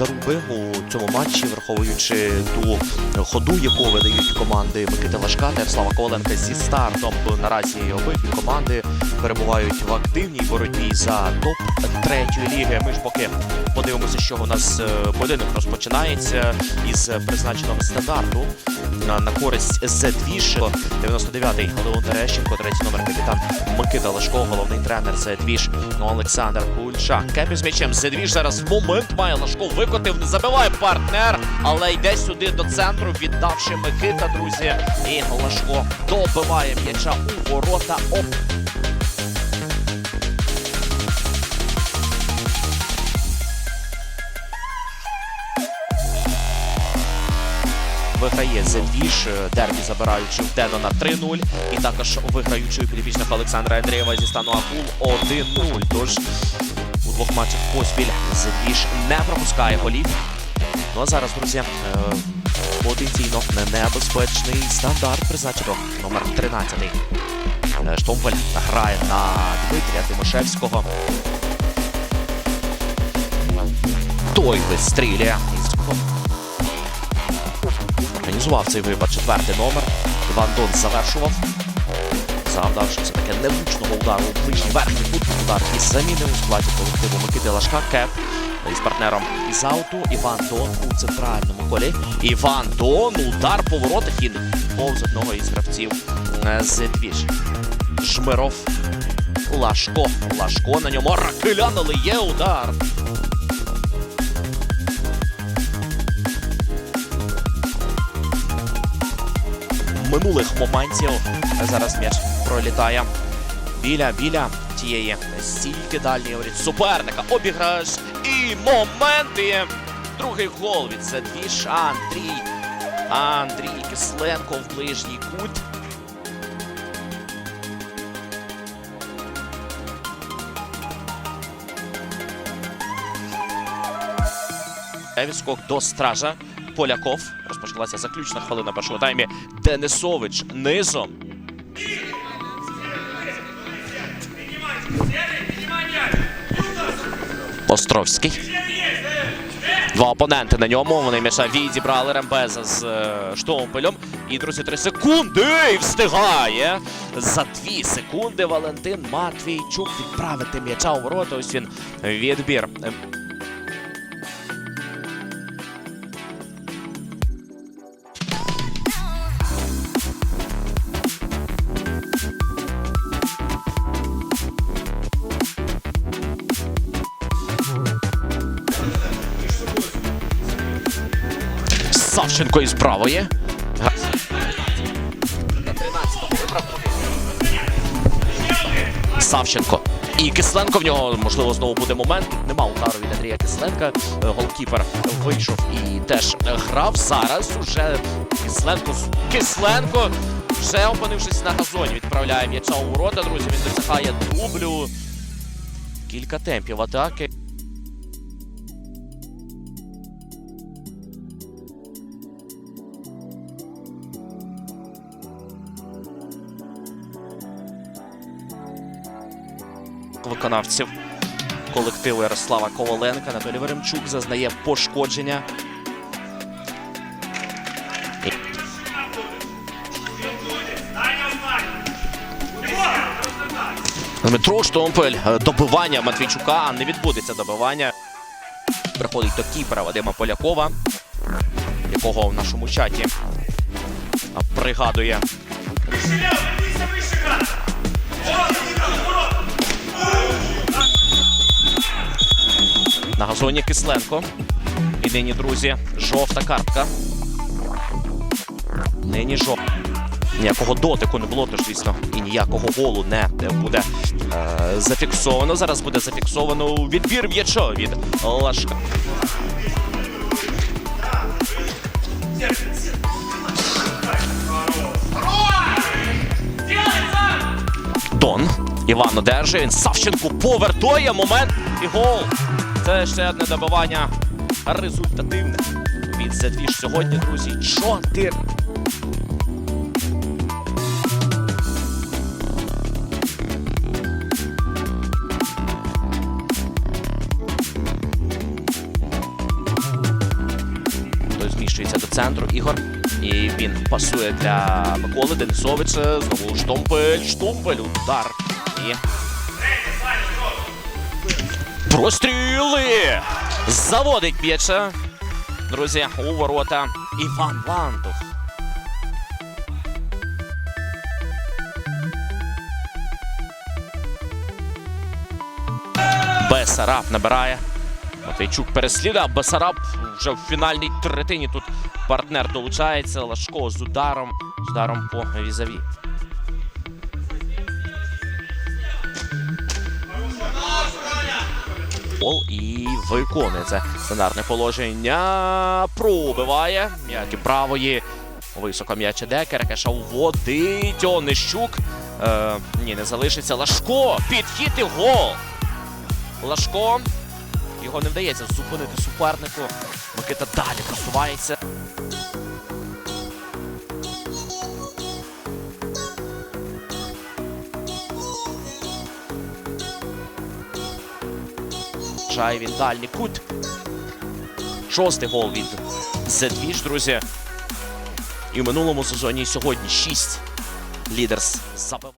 заруби у цьому матчі, враховуючи ту ходу, яку видають команди Микити Лашка та Ярослава Коваленка зі стартом. Наразі обидві команди перебувають в активній боротьбі за топ третьої ліги. Ми ж поки подивимося, що у нас е, поєдинок розпочинається із призначеного стандарту на, користь Зедвіж. 99-й Леон Терещенко, третій номер капітан Микита Лашко, головний тренер Зедвіж ну, Олександр Кульчак. Кепі з м'ячем. Зедвіж зараз момент має Лашко викотив, не забиває партнер, але йде сюди до центру, віддавши Микита, друзі. І Лашко добиває м'яча у ворота. Оп. Виграє Зельвіш, дербі забираючи в Дено на 3-0. І також виграючи у Олександра Андрієва зі стану Акул 1-0. Тож двох матчах поспіль Зельвіш не пропускає голів. Ну а зараз, друзі, е, потенційно небезпечний стандарт призначено номер 13. Е, Штомпель грає на Дмитрія Тимошевського. Той вистрілює із Організував цей випад четвертий номер. Іван Дон завершував. Завдавши все таки невлучного удару у ближній верхній кут. Удар із заміни у складі колективу Микити Лашка. Кеп із партнером із ауту. Іван Дон у центральному колі. Іван Дон. Удар по воротах і повз одного із гравців е, з Двіж. Жмиров. Лашко. Лашко на ньому. Ракелян, але є удар. Минулих моментів. Зараз м'яч пролітає біля біля тієї стільки дальньої воріт суперника. Обіграш і моменти. Другий гол від Зедвіш Андрій. Андрій Кисленко в ближній кут. Відскок до стража. Поляков. Розпочалася заключна хвилина першого таймі. Денисович низом. Островський. Два опоненти на ньому. Вони м'яша відібрали Рембеза з е, Штомпелем. І, друзі, три секунди. І встигає. За дві секунди Валентин Матвійчук відправити м'яча у ворота. Ось він відбір. Савченко із правої. Савченко. І Кисленко в нього, можливо, знову буде момент. Нема удару від Андрія Кисленка. Е, Голкіпер вийшов і теж грав. Зараз уже Кисленко. Кисленко вже опинившись на газоні. Відправляє м'яча у ворота. Друзі, він досягає дублю. Кілька темпів атаки. Виконавців колективу Ярослава Коваленка. Анатолій Веремчук зазнає пошкодження. Дмитро Штомпель. е, Добивання Матвійчука. Не відбудеться добивання. Приходить до кіпера Вадима Полякова, якого в нашому чаті а, пригадує На газоні Кисленко. І нині, друзі, жовта картка. Нині жовта. Ніякого дотику не було, тож, звісно, і ніякого голу не буде е, зафіксовано. Зараз буде зафіксовано відбір м'яча від Лашка. Дон. Іван одержує. Він Савченко повертує момент і гол. Це ще одне добивання результативне. Від Зедвіж сьогодні, друзі. Чотири. центру Ігор. І він пасує для Миколи Денисовича. Знову штомпель, штомпель, удар. І простріли! Заводить м'яча. Друзі, у ворота Іван Вантух. Бесараб набирає. Матейчук переслідує, Бесараб вже в фінальній третині тут партнер долучається. Лашко з ударом, з ударом по візаві. Пол і виконує це стандартне положення. Пробиває м'які правої. Високо м'яч іде. Керкеша вводить. Онищук. Е, ні, не залишиться. Лашко. Підхід і гол. Лашко. Його не вдається зупинити супернику. Микита далі просувається. Жає він дальній кут. Шостий гол від Зедвіж, друзі. І в минулому сезоні і сьогодні шість лідерс забив.